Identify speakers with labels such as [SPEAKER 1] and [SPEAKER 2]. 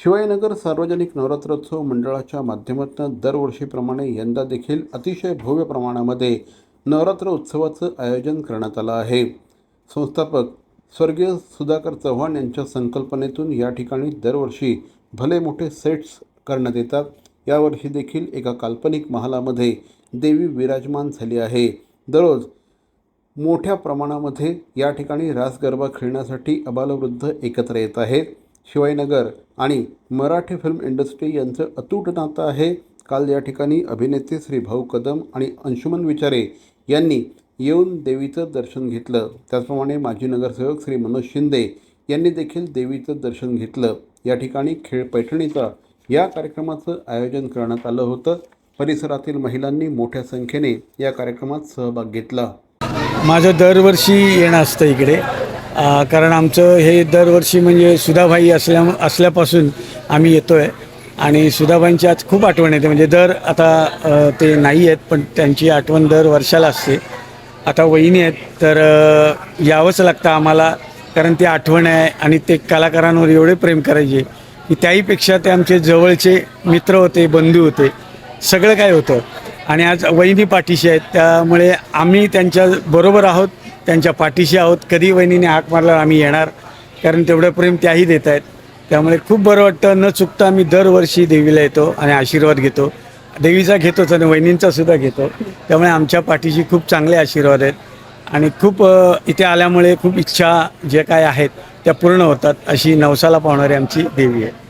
[SPEAKER 1] शिवाजीनगर सार्वजनिक नवरात्रोत्सव मंडळाच्या माध्यमातून दरवर्षीप्रमाणे यंदा देखील अतिशय भव्य प्रमाणामध्ये नवरात्र उत्सवाचं आयोजन करण्यात आलं आहे. संस्थापक स्वर्गीय सुधाकर चव्हाण यांच्या संकल्पनेतून या ठिकाणी दरवर्षी भले मोठे सेट्स करण्यात येतात. यावर्षी देखील एका काल्पनिक महालामध्ये देवी विराजमान झाली आहे. दररोज मोठ्या प्रमाणामध्ये या ठिकाणी रास गरबा खेळण्यासाठी अबालवृद्ध एकत्र येत आहेत. शिवायनगर आणि मराठी फिल्म इंडस्ट्री यांचं अतूट नातं आहे. काल या ठिकाणी अभिनेते श्री भाऊ कदम आणि अंशुमन विचारे यांनी येऊन देवीचं दर्शन घेतलं. त्याचप्रमाणे माजी नगरसेवक श्री मनोज शिंदे यांनी देखील देवीचं दर्शन घेतलं. या ठिकाणी खेळ पैठणीचा या कार्यक्रमाचं आयोजन करण्यात आलं होतं. परिसरातील महिलांनी मोठ्या संख्येने या कार्यक्रमात सहभाग घेतला.
[SPEAKER 2] माझं दरवर्षी येणं असतं इकडे. कारण आमचं हे दरवर्षी म्हणजे सुधाबाई असल्या असल्यापासून आम्ही येतो आहे आणि सुधाबाईंची आज खूप आठवण येते. म्हणजे दर आता ते नाही आहेत पण त्यांची आठवण दर वर्षाला असते. आता वहिनी आहेत तर यावंच लागतं आम्हाला कारण ती आठवण आहे आणि ते कलाकारांवर एवढे प्रेम करायचे की त्याहीपेक्षा ते आमचे जवळचे मित्र होते बंधू होते सगळं काय होतं. आणि आज वहिनी पाठीशी आहेत त्यामुळे आम्ही त्यांच्या बरोबर आहोत. त्यांच्या पाठीशी आहोत. कधी वहिनीने हाक मारला आम्ही येणार? कारण तेवढं प्रेम त्याही देत आहेत. त्यामुळे खूप बरं वाटतं. न चुकता आम्ही दरवर्षी देवीला येतो आणि आशीर्वाद घेतो. देवीचा घेतोच आणि वहिनींचा सुद्धा घेतो. त्यामुळे आमच्या पाठीशी खूप चांगले आशीर्वाद आहेत. आणि खूप इथे आल्यामुळे खूप इच्छा जे काय आहेत त्या पूर्ण होतात अशी नवसाला पावणारी आमची देवी आहे.